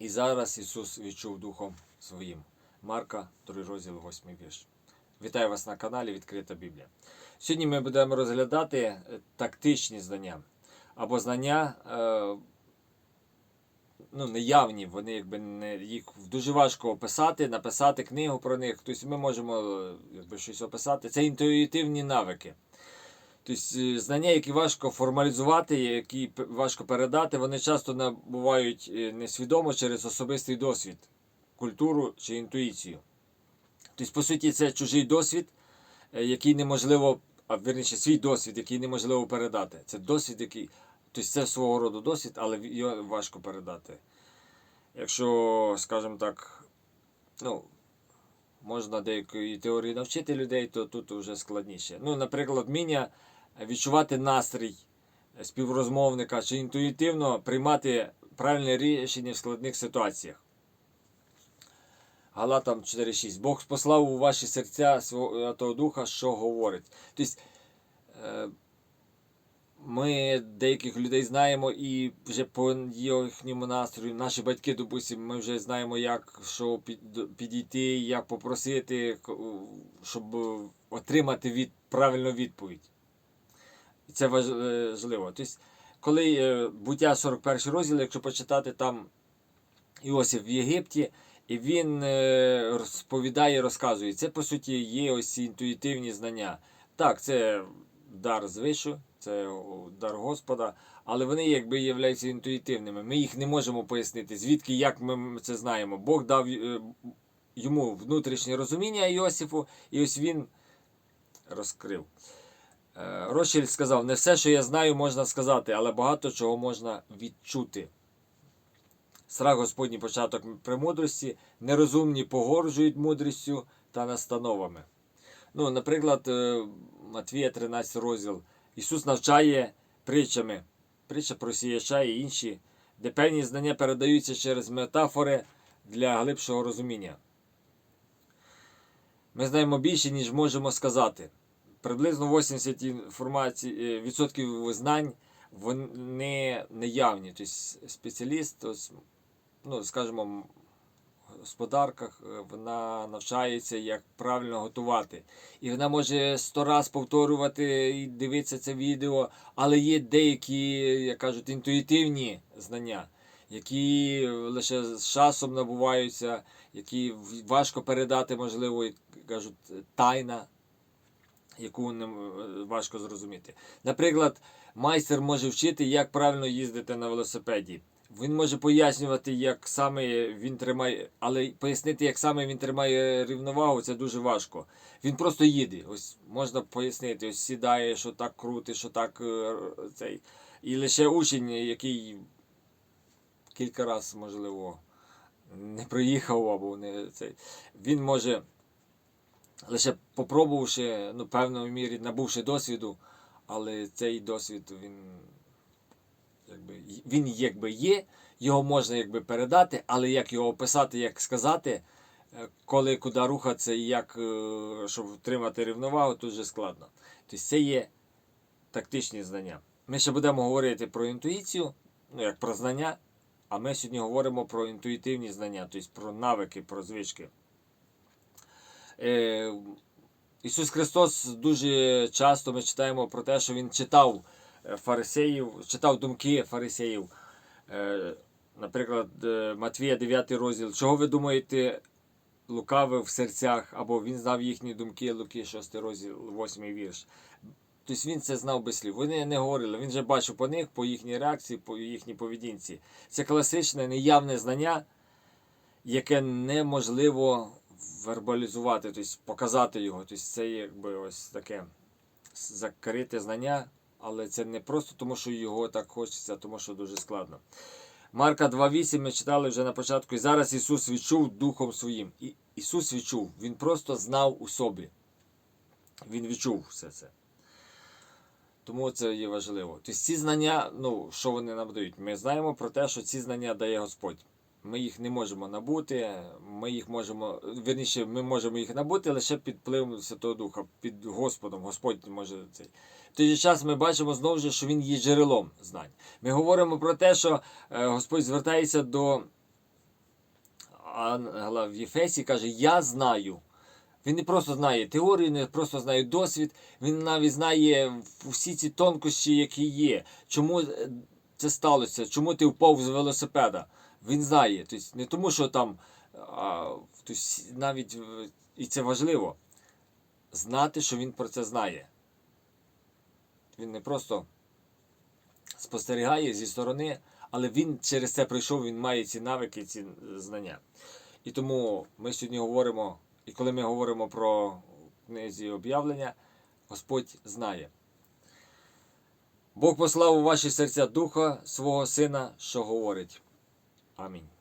І зараз Ісус відчув Духом Своїм. Марка, 2 розділ, 8 вірш. Вітаю вас на каналі Відкрита Біблія. Сьогодні ми будемо розглядати е, тактичні знання або знання е, ну, неявні, вони якби не, їх дуже важко описати, написати книгу про них. Тобто ми можемо е, якби, щось описати. Це інтуїтивні навики. Тобто е, знання, які важко формалізувати, які важко передати, вони часто набувають е, несвідомо через особистий досвід, культуру чи інтуїцію. Тобто, по суті, це чужий досвід, е, який неможливо, а вірніше, свій досвід, який неможливо передати. Це досвід, який. Тобто це свого роду досвід, але його важко передати. Якщо, скажімо так, ну, можна деякої теорії навчити людей, то тут вже складніше. Ну, наприклад, вміння відчувати настрій співрозмовника чи інтуїтивно приймати правильне рішення в складних ситуаціях. Галатам 4.6. Бог послав у ваші серця Святого Духа, що говорить. Тобто, е, ми деяких людей знаємо і вже по їхньому настрою, наші батьки, допустимо, ми вже знаємо, як що підійти, як попросити, щоб отримати від, правильну відповідь. Це е, важливо. Тобто, коли е, буття 41 розділ, якщо почитати там Іосиф в Єгипті, і він е, розповідає, розказує. Це по суті є ось ці інтуїтивні знання. Так, це дар звишу, це дар Господа, але вони якби являються інтуїтивними. Ми їх не можемо пояснити, звідки як ми це знаємо. Бог дав йому внутрішнє розуміння Іосифу, і ось він розкрив. Е, Ротшильд сказав: не все, що я знаю, можна сказати, але багато чого можна відчути. Страх Господній початок премудрості, нерозумні погоржують мудрістю та настановами. Ну, наприклад, е, Матвія 13 розділ. Ісус навчає притчами, притча про сіяча і інші, де певні знання передаються через метафори для глибшого розуміння. Ми знаємо більше, ніж можемо сказати. Приблизно 80% інформації, е, відсотків знань вони неявні. Тобто спеціаліст, ну, скажімо, в господарках е, вона навчається, як правильно готувати. І вона може сто раз повторювати і дивитися це відео, але є деякі, як кажуть, інтуїтивні знання, які лише з часом набуваються, які важко передати, можливо, як кажуть, тайна яку не важко зрозуміти. Наприклад, майстер може вчити, як правильно їздити на велосипеді. Він може пояснювати, як саме він тримає, але пояснити, як саме він тримає рівновагу, це дуже важко. Він просто їде. Ось можна пояснити, ось сідає, що так крути, що так е, цей. І лише учень, який кілька разів, можливо, не проїхав або не цей, він може лише попробувавши, ну, певною мірі набувши досвіду, але цей досвід він якби, він якби є, його можна якби передати, але як його описати, як сказати, е, коли куди рухатися і як, е, щоб втримати рівновагу, тут вже складно. Тобто це є тактичні знання. Ми ще будемо говорити про інтуїцію, ну як про знання, а ми сьогодні говоримо про інтуїтивні знання, тобто про навики, про звички. Е, Ісус Христос дуже часто ми читаємо про те, що Він читав е, фарисеїв, читав думки фарисеїв. Е, Наприклад, Матвія 9 розділ. Чого ви думаєте, лукавив в серцях, або він знав їхні думки, Луки 6 розділ, 8 вірш. Тобто він це знав без слів. Вони не говорили, він вже бачив по них, по їхній реакції, по їхній поведінці. Це класичне неявне знання, яке неможливо вербалізувати, тобто показати його. Тобто це якби ось таке закрите знання, але це не просто тому, що його так хочеться, а тому що дуже складно. Марка 2.8 ми читали вже на початку, і зараз Ісус відчув Духом Своїм. І Ісус відчув, Він просто знав у собі. Він відчув все це. Тому це є важливо. Тобто ці знання, ну, що вони нам дають? Ми знаємо про те, що ці знання дає Господь. Ми їх не можемо набути, ми їх можемо, вірніше, ми можемо їх набути лише під впливом Святого Духа, під Господом. Господь може цей. В той же час ми бачимо знову ж, що Він є джерелом знань. Ми говоримо про те, що е, Господь звертається до ангела в Єфесі каже: Я знаю. Він не просто знає теорію, не просто знає досвід, він навіть знає всі ці тонкощі, які є. Чому е, це сталося? Чому ти впав з велосипеда? Він знає. Тобто не тому, що там а, тобто навіть е, і це важливо знати, що він про це знає. Він не просто спостерігає зі сторони, але він через це пройшов, він має ці навики, ці знання. І тому ми сьогодні говоримо, і коли ми говоримо про книзі об'явлення, Господь знає. Бог послав у ваші серця Духа свого Сина, що говорить. 아멘.